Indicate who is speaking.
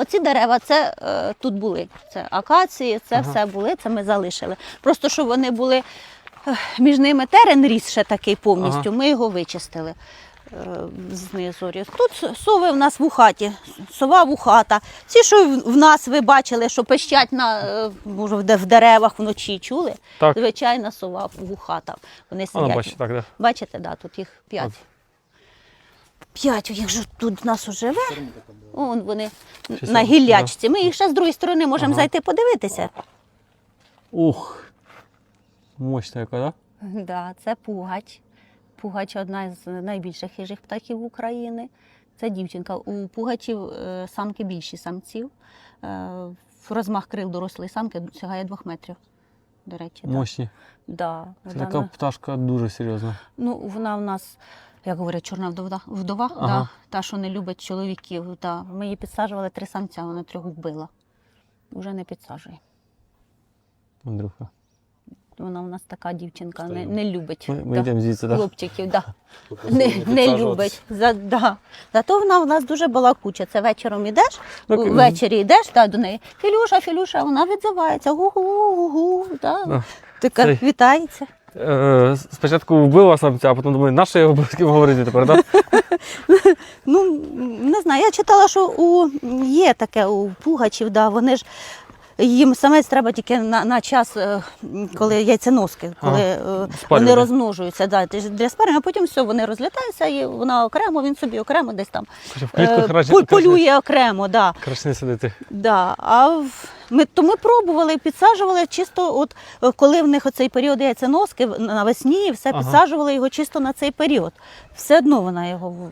Speaker 1: Оці дерева це е, тут були. Це акації, це
Speaker 2: Ага.
Speaker 1: все були, це ми залишили. Просто щоб вони були е, між ними терен ріс ще такий повністю,
Speaker 2: Ага.
Speaker 1: ми його вичистили. е, Знизу. Тут сови в нас в ухаті, сова вухата. Ці, що в нас ви бачили, що пищать на, е, може, в деревах вночі чули,
Speaker 2: Так.
Speaker 1: звичайна сова вухата. Вони сидять.
Speaker 2: ну, бачите, так, да.
Speaker 1: Бачите, да, тут їх п'ять. П'ять, їх же тут в нас уже живе. Вон вони на гіллячці. Ми їх ще з другої сторони можемо
Speaker 2: Ага.
Speaker 1: зайти подивитися.
Speaker 2: Ух. Мощна яка, да?
Speaker 1: Да, це пугач. Пугач одна з найбільших хижих птахів України. Це дівчинка. У пугачів е, самки більші самців. Е, Розмах крил дорослої самки сягає двох метрів. До речі, да.
Speaker 2: Мощні.
Speaker 1: Да,
Speaker 2: Це
Speaker 1: вона-
Speaker 2: така пташка дуже серйозна.
Speaker 1: Ну, вона в нас, як говорять, чорна вдова, вдова
Speaker 2: Ага.
Speaker 1: да, та, що не любить чоловіків. Да. Ми її підсаджували три самця, вона трьох вбила. Уже не підсаджує.
Speaker 2: Андрюха.
Speaker 1: Вона у нас така дівчинка, не, не любить
Speaker 2: Ми, ми
Speaker 1: да,
Speaker 2: йдемо звідси, так? Да?
Speaker 1: хлопчиків. Да. Не, не любить. За, да. Зато вона в нас дуже балакуча. Це вечором йдеш,
Speaker 2: Ну, к-
Speaker 1: ввечері йдеш та, до неї. Філюша, Філюша, вона відзивається. Гу-гу-гу. Да.
Speaker 2: Да.
Speaker 1: Така
Speaker 2: Цей-
Speaker 1: вітається.
Speaker 2: Е, спочатку вбила самця, а потім думаю, на що я з ким говорити тепер, так?
Speaker 1: Ну, не знаю, я читала, що у, є таке у пугачів, да, вони ж. Їм самець треба тільки на, на час, е, коли яйценоски, коли е, вони розмножуються да, для спарення, а потім все, вони розлітаються, і вона окремо, він собі окремо десь там
Speaker 2: В
Speaker 1: е, полює окремо. Да.
Speaker 2: краще сидити.
Speaker 1: Да. А в- ми, то ми пробували, підсаджували чисто, от коли в них оцей період яйценоски навесні, все
Speaker 2: Ага.
Speaker 1: підсаджували його чисто на цей період. Все одно вона його